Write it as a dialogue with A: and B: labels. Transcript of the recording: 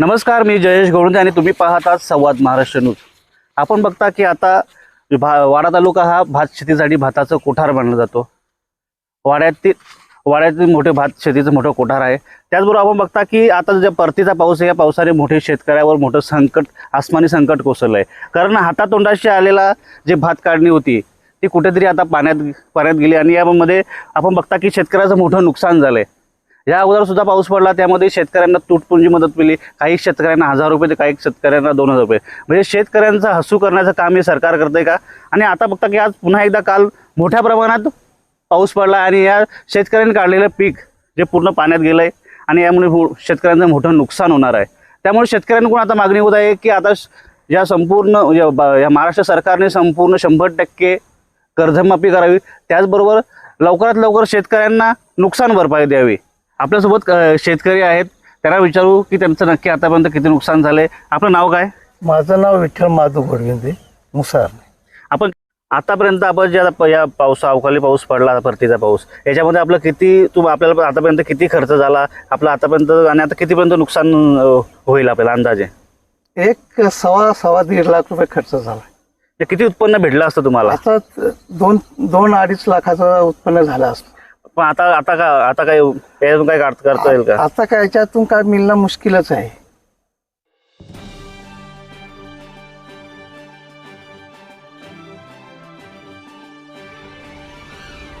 A: नमस्कार मी जयेश गोळुंदे आणि तुम्ही पाहत आहात संवाद महाराष्ट्र न्यूज. आपण बघता की आता भा वाडा तालुका हा भात शेतीसाठी भाताचं कोठार मानला जातो. वाड्यातील वाड्यातील मोठे भात शेतीचं मोठं कोठार आहे. त्याचबरोबर आपण बघता की आता जे परतीचा पाऊस आहे या पावसाने मोठे शेतकऱ्यावर मोठं संकट आसमानी संकट कोसळलं आहे कारण हातातोंडाशी आलेला जे भात काढणी होती ती कुठेतरी आता पाण्यात पाण्यात गेली आणि यामध्ये आपण बघता की शेतकऱ्याचं मोठं नुकसान झालं आहे या अगोदर सुद्धा पाऊस पडला त्यामध्ये शेतकऱ्यांना तुटपुंजी मदत मिळली. काही शेतकऱ्यांना हजार रुपये तर काही शेतकऱ्यांना दोन हजार रुपये. म्हणजे शेतकऱ्यांचं हसू करण्याचं काम हे सरकार करतंय का? आणि आता बघता की आज पुन्हा एकदा काल मोठ्या प्रमाणात पाऊस पडला आणि या शेतकऱ्यांनी काढलेलं पीक जे पूर्ण पाण्यात गेलं आहे आणि यामुळे हो, शेतकऱ्यांचं मोठं नुकसान होणार आहे. त्यामुळे शेतकऱ्यांकडून आता मागणी होत आहे की आता श- या संपूर्ण या महाराष्ट्र सरकारने संपूर्ण शंभर टक्के कर्जमाफी करावी. त्याचबरोबर लवकरात लवकर शेतकऱ्यांना नुकसान भरपाई द्यावी. आपल्यासोबत अ, शेतकरी आहेत. त्यांना विचारू की त्यांचं नक्की आतापर्यंत किती नुकसान झालंय. आपलं नाव काय?
B: माझं नाव विठ्ठल माधव गोडविंदे मुसार
A: आपण आतापर्यंत आपण जे आता प- या पाऊस अवकाळी पाऊस पडला परतीचा पाऊस याच्यामध्ये आपलं किती तू आपल्याला आतापर्यंत किती खर्च झाला? आपलं आतापर्यंत आणि आता कितीपर्यंत नुकसान अ, होईल आपल्याला अंदाजे?
B: एक सव्वा सव्वा दीड लाख रुपये खर्च झाला.
A: ते किती उत्पन्न भेटलं असतं तुम्हाला?
B: आता दोन दोन अडीच लाखाचं उत्पन्न झालं असतं.
A: पण आता आता का आता काय याच्यातून काय काढ- करता येईल का?
B: आता काय याच्यातून काय मिळणं मुश्किलच आहे.